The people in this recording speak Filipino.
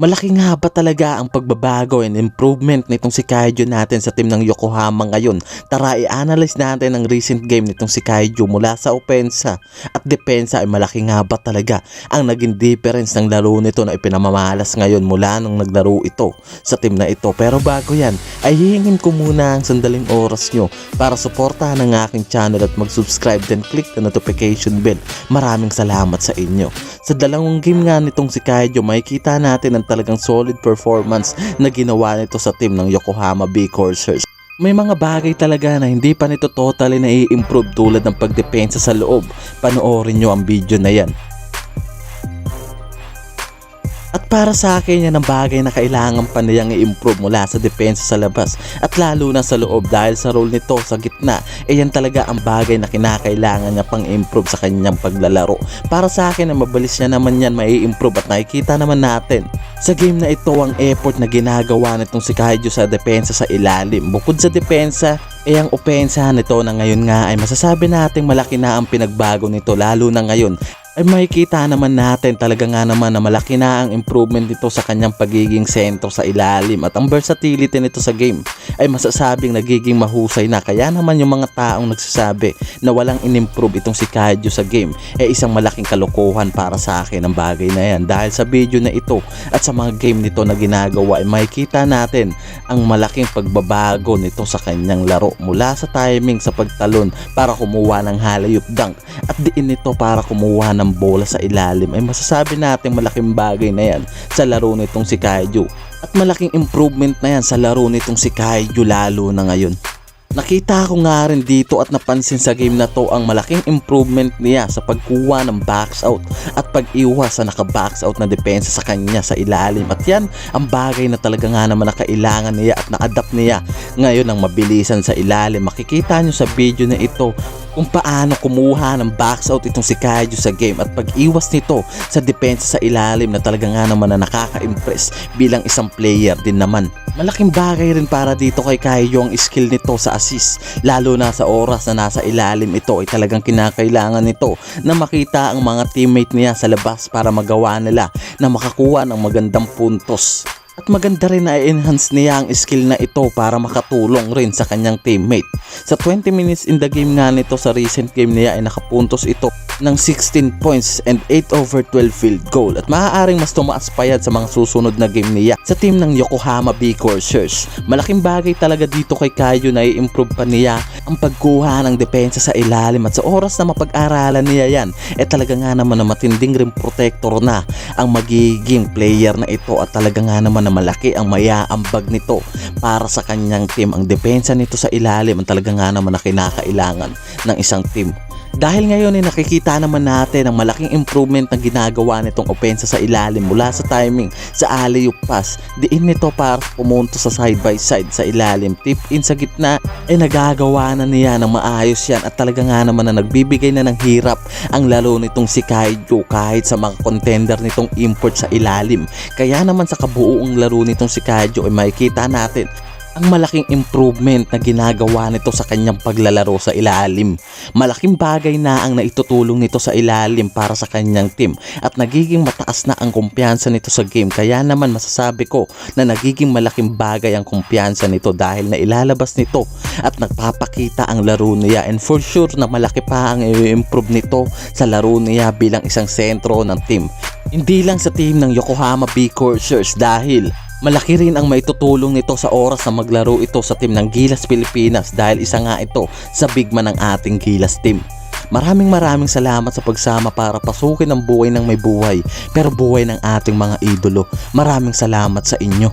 Malaki nga ba talaga ang pagbabago and improvement nitong si Kaiju natin sa team ng Yokohama ngayon? Tara i-analyze natin ang recent game nitong si Kaiju mula sa opensa at depensa ay malaki nga ba talaga ang naging difference ng laro nito na ipinamamalas ngayon mula nung naglaro ito sa team na ito. Pero bago yan ay hihingin ko muna ang sandaling oras nyo para suportahan ang aking channel at mag-subscribe then click the notification bell. Maraming salamat sa inyo. Sa dalawang game nga nitong si Kaiju makikita natin ang talagang solid performance na ginawa nito sa team ng Yokohama B Corsairs. May mga bagay talaga na hindi pa nito totally na i-improve tulad ng pagdepensa sa loob. Panoorin nyo ang video na yan. At para sa akin yan ang bagay na kailangan pa niyang i-improve mula sa depensa sa labas at lalo na sa loob dahil sa role nito sa gitna eh yan talaga ang bagay na kinakailangan niya pang improve sa kanyang paglalaro. Para sa akin na mabilis niya naman yan mai improve at nakikita naman natin sa game na ito ang effort na ginagawa nitong si Kaiju sa depensa sa ilalim. Bukod sa depensa, eh ang opensa nito na ngayon nga ay masasabi nating malaki na ang pinagbago nito lalo na ngayon ay makikita naman natin talaga nga naman na malaki na ang improvement nito sa kanyang pagiging sentro sa ilalim. At ang versatility nito sa game ay masasabing nagiging mahusay na. Kaya naman yung mga taong nagsasabi na walang inimprove itong si Kaiju sa game ay isang malaking kalokohan para sa akin ang bagay na yan. Dahil sa video na ito at sa mga game nito na ginagawa ay makikita natin ang malaking pagbabago nito sa kanyang laro mula sa timing sa pagtalon para kumuha ng halayop dunk at diin nito para kumuha ng bola sa ilalim ay masasabi natin malaking bagay na yan sa laro nitong si Kaiju at malaking improvement na yan sa laro nitong si Kaiju lalo na ngayon. Nakita ko nga rin dito at napansin sa game na to ang malaking improvement niya sa pagkuha ng box out at pag-iwas sa naka-box out na depensa sa kanya sa ilalim. At yan ang bagay na talaga nga naman na kailangan niya at na-adapt niya ngayon ang mabilisan sa ilalim. Makikita nyo sa video na ito kung paano kumuha ng box out itong si Kaiju sa game at pag-iwas nito sa depensa sa ilalim na talaga nga naman na nakaka-impress bilang isang player din naman. Malaking bagay rin para dito kay Kaiju ang skill nito sa assist lalo na sa oras na nasa ilalim ito ay talagang kinakailangan nito na makita ang mga teammate niya sa labas para magawa nila na makakuha ng magandang puntos. At maganda rin na i-enhance niya ang skill na ito para makatulong rin sa kanyang teammate. Sa 20 minutes in the game nga nito sa recent game niya ay nakapuntos ito ng 16 points and 8 over 12 field goal at maaaring mas tumaas pa yan sa mga susunod na game niya sa team ng Yokohama B Corsairs. Malaking bagay talaga dito kay Kaiju na i-improve pa niya ang pagkuha ng depensa sa ilalim at sa oras na mapag-aralan niya yan eh talaga nga naman na matinding rim protector na ang magiging player na ito at talaga nga naman na malaki ang mayaambag nito para sa kanyang team. Ang depensa nito sa ilalim ang talaga nga naman na kinakailangan ng isang team. Dahil ngayon ay nakikita naman natin ang malaking improvement na ginagawa nitong opensa sa ilalim mula sa timing sa alley-oop pass. Diin nito para pumunto sa side by side sa ilalim. Tip in sa gitna ay nagagawa na niya ng maayos yan at talaga nga naman na nagbibigay na ng hirap ang laro nitong si Kaiju kahit sa mga contender nitong import sa ilalim. Kaya naman sa kabuuang laro nitong si Kaiju ay makikita natin ang malaking improvement na ginagawa nito sa kanyang paglalaro sa ilalim. Malaking bagay na ang naitutulong nito sa ilalim para sa kanyang team at nagiging mataas na ang kumpiyansa nito sa game kaya naman masasabi ko na nagiging malaking bagay ang kumpiyansa nito dahil na ilalabas nito at nagpapakita ang laro niya and for sure na malaki pa ang i-improve nito sa laro niya bilang isang sentro ng team. Hindi lang sa team ng Yokohama B Corsairs dahil Malaki rin ang maitutulong nito sa oras na maglaro ito sa team ng Gilas Pilipinas dahil isa nga ito sa bigman ng ating Gilas team. Maraming maraming salamat sa pagsama para pasukin ang buhay ng may buhay pero buhay ng ating mga idolo. Maraming salamat sa inyo.